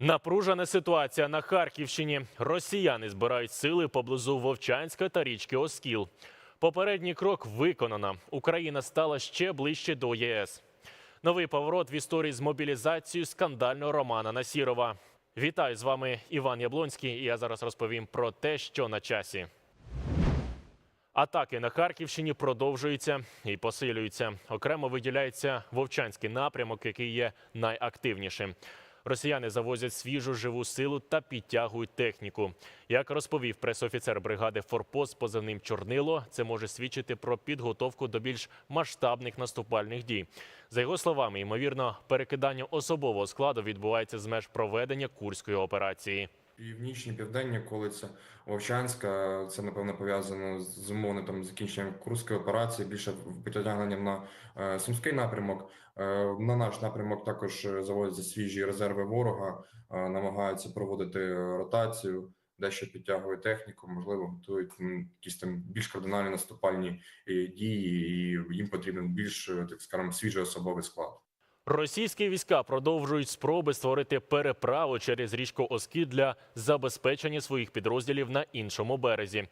Напружена ситуація на Харківщині. Росіяни збирають сили поблизу Вовчанська та річки Оскіл. Попередній крок виконано. Україна стала ще ближче до ЄС. Новий поворот в історії з мобілізацією скандального Романа Насірова. Вітаю з вами Іван Яблонський. І я зараз розповім про те, що на часі. Атаки на Харківщині продовжуються і посилюються. Окремо виділяється Вовчанський напрямок, який є найактивнішим. Росіяни завозять свіжу живу силу та підтягують техніку. Як розповів пресофіцер бригади Форпост позивним Чорнило, це може свідчити про підготовку до більш масштабних наступальних дій. За його словами, ймовірно, перекидання особового складу відбувається з меж проведення курської операції. Північні, південні околиці Вовчанська. Це напевно пов'язано з умовним там закінченням курської операції, більше потягненням на е, сумський напрямок. Е, на наш напрямок також е, заводяться свіжі резерви ворога, е, намагаються проводити ротацію, дещо підтягують техніку, можливо, готують якісь там більш кардинальні наступальні е, дії, і їм потрібен більш е, так скажемо свіжий особовий склад. Російські війська продовжують спроби створити переправу через річку Оскід для забезпечення своїх підрозділів на іншому березі.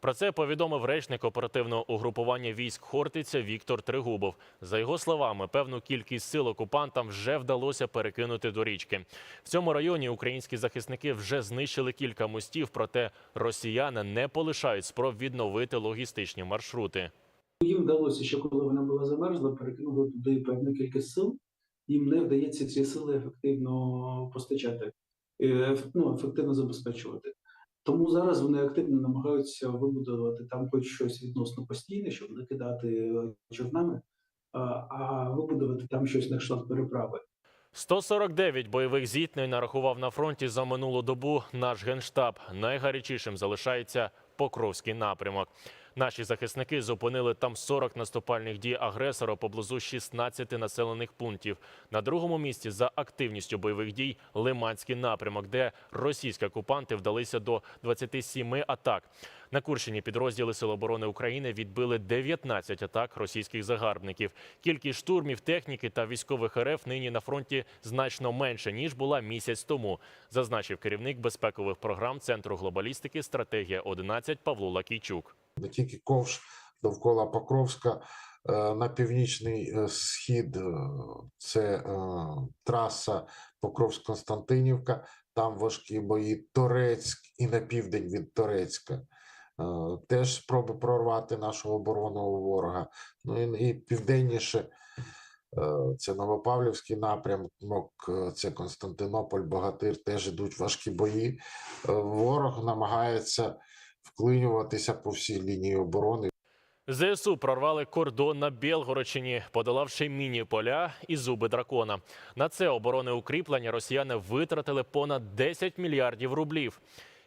Про це повідомив речник оперативного угрупування військ Хортиця Віктор Тригубов. За його словами, певну кількість сил окупантам вже вдалося перекинути до річки. В цьому районі українські захисники вже знищили кілька мостів, проте росіяни не полишають спроб відновити логістичні маршрути. Їм вдалося, ще коли вона була замерзла, перекинули туди певну кількість сил. Їм не вдається ці сили ефективно постачати, е, ну, ефективно забезпечувати. Тому зараз вони активно намагаються вибудувати там хоч щось відносно постійне, щоб не кидати е, човнами, а, вибудувати там щось на кшталт переправи. 149 бойових зіткнень нарахував на фронті за минулу добу наш генштаб. Найгарячішим залишається Покровський напрямок. Наші захисники зупинили там 40 наступальних дій агресора поблизу 16 населених пунктів. На другому місці за активністю бойових дій Лиманський напрямок, де російські окупанти вдалися до 27 атак. На Курщині підрозділи Сил оборони України відбили 19 атак російських загарбників. Кількість штурмів, техніки та військових РФ нині на фронті значно менше ніж була місяць тому, зазначив керівник безпекових програм Центру глобалістики стратегія 11 Павло Лакійчук. Не тільки ковш довкола Покровська, е, на північний е, схід е, це траса Покровськ-Константинівка, там важкі бої Торецьк і на південь від Торецька. Теж спроби прорвати нашу оборону у ворога. Ну і, південніше це Новопавлівський напрямок, це Константинополь, Богатир, теж ідуть важкі бої. Ворог намагається вклинюватися по всій лінії оборони. ЗСУ прорвали кордон на Білгородщині, подолавши міні-поля і зуби дракона. На це оборони укріплення росіяни витратили понад 10 мільярдів рублів.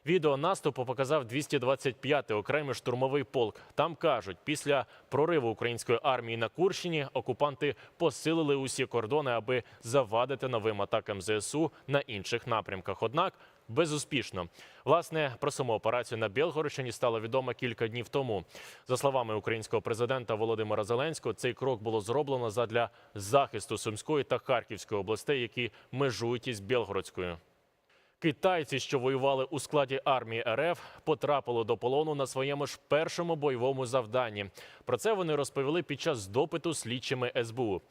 Відео наступу показав 225-й окремий штурмовий полк. Там кажуть, після прориву української армії на Курщині окупанти посилили усі кордони, аби завадити новим атакам ЗСУ на інших напрямках. Однак безуспішно. Власне, про саму операцію на Білгородщині стало відомо кілька днів тому. За словами українського президента Володимира Зеленського, цей крок було зроблено задля захисту Сумської та Харківської областей, які межують із Білгородською. Китайці, що воювали у складі армії РФ, потрапили до полону на своєму ж першому бойовому завданні. Про це вони розповіли під час допиту слідчими СБУ.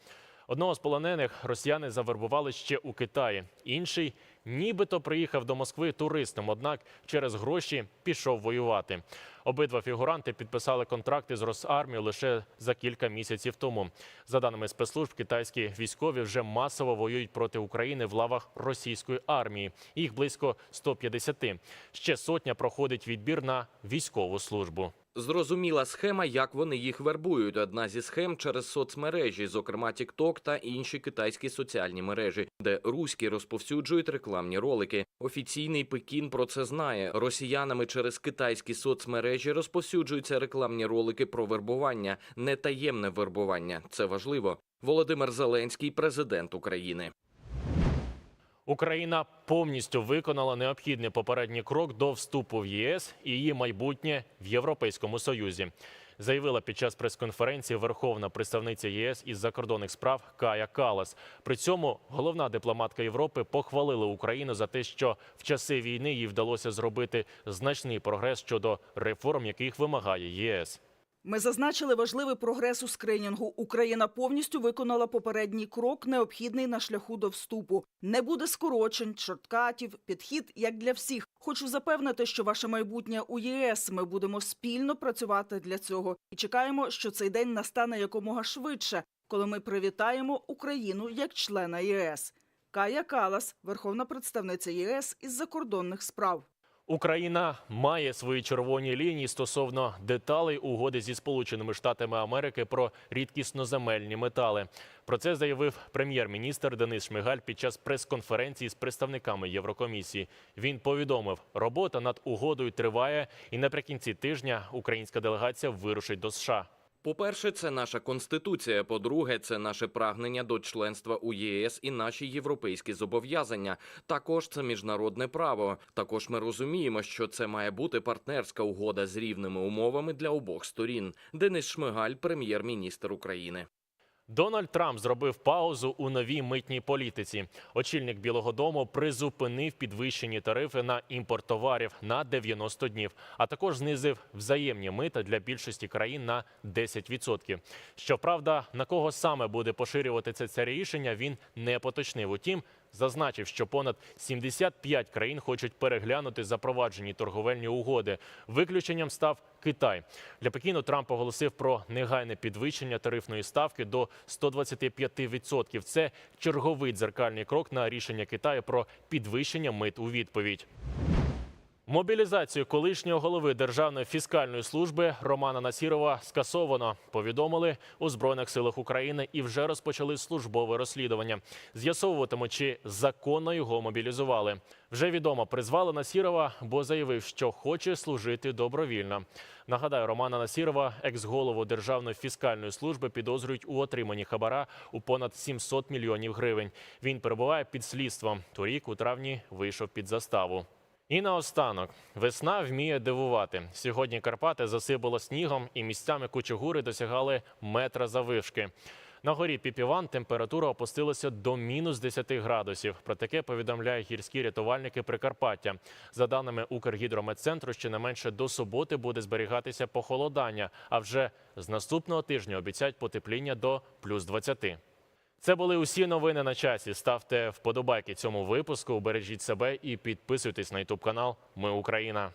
Одного з полонених росіяни завербували ще у Китаї. Інший нібито приїхав до Москви туристом, однак через гроші пішов воювати. Обидва фігуранти підписали контракти з Росармією лише за кілька місяців тому. За даними спецслужб, китайські військові вже масово воюють проти України в лавах російської армії. Їх близько 150. Ще сотня проходить відбір на військову службу. Зрозуміла схема, як вони їх вербують. Одна зі схем через соцмережі, зокрема TikTok та інші китайські соціальні мережі, де руські розповсюджують рекламні ролики. Офіційний Пекін про це знає. Росіянами через китайські соцмережі розповсюджуються рекламні ролики про вербування, не таємне вербування. Це важливо. Володимир Зеленський, президент України. Україна повністю виконала необхідний попередній крок до вступу в ЄС і її майбутнє в Європейському Союзі. заявила під час прес-конференції верховна представниця ЄС із закордонних справ Кая Калас. При цьому головна дипломатка Європи похвалила Україну за те, що в часи війни їй вдалося зробити значний прогрес щодо реформ, яких вимагає ЄС. Ми зазначили важливий прогрес у скринінгу. Україна повністю виконала попередній крок, необхідний на шляху до вступу. Не буде скорочень, шорткатів, підхід як для всіх. Хочу запевнити, що ваше майбутнє у ЄС. Ми будемо спільно працювати для цього і чекаємо, що цей день настане якомога швидше, коли ми привітаємо Україну як члена ЄС. Кая Калас, верховна представниця ЄС із закордонних справ. Україна має свої червоні лінії стосовно деталей угоди зі Сполученими Штатами Америки про рідкісноземельні метали. Про це заявив прем'єр-міністр Денис Шмигаль під час прес-конференції з представниками Єврокомісії. Він повідомив, робота над угодою триває, і наприкінці тижня українська делегація вирушить до США. По-перше, це наша конституція. По-друге, це наше прагнення до членства у ЄС і наші європейські зобов'язання. Також це міжнародне право. Також ми розуміємо, що це має бути партнерська угода з рівними умовами для обох сторін. Денис Шмигаль, прем'єр-міністр України. Дональд Трамп зробив паузу у новій митній політиці. Очільник Білого Дому призупинив підвищені тарифи на імпорт товарів на 90 днів, а також знизив взаємні мита для більшості країн на 10%. Щоправда, на кого саме буде поширюватися це рішення, він не поточнив. Утім, зазначив, що понад 75 країн хочуть переглянути запроваджені торговельні угоди. Виключенням став Китай. Для Пекіну Трамп оголосив про негайне підвищення тарифної ставки до 125%. Це черговий дзеркальний крок на рішення Китаю про підвищення мит у відповідь. Мобілізацію колишнього голови Державної фіскальної служби Романа Насірова скасовано. Повідомили у збройних силах України і вже розпочали службове розслідування. З'ясовуватимуть, чи законно його мобілізували. Вже відомо, призвали Насірова, бо заявив, що хоче служити добровільно. Нагадаю, Романа Насірова, екс-голову Державної фіскальної служби, підозрюють у отриманні хабара у понад 700 мільйонів гривень. Він перебуває під слідством. Торік у травні вийшов під заставу. І наостанок, весна вміє дивувати. Сьогодні Карпати засипало снігом, і місцями кучугури досягали метра заввишки. На горі Піпіван температура опустилася до мінус 10 градусів. Про таке повідомляють гірські рятувальники Прикарпаття. За даними Укргідрометцентру, щонайменше до суботи буде зберігатися похолодання. А вже з наступного тижня обіцяють потепління до плюс 20. Це були усі новини на часі. Ставте вподобайки цьому випуску, бережіть себе і підписуйтесь на ютуб канал Ми Україна.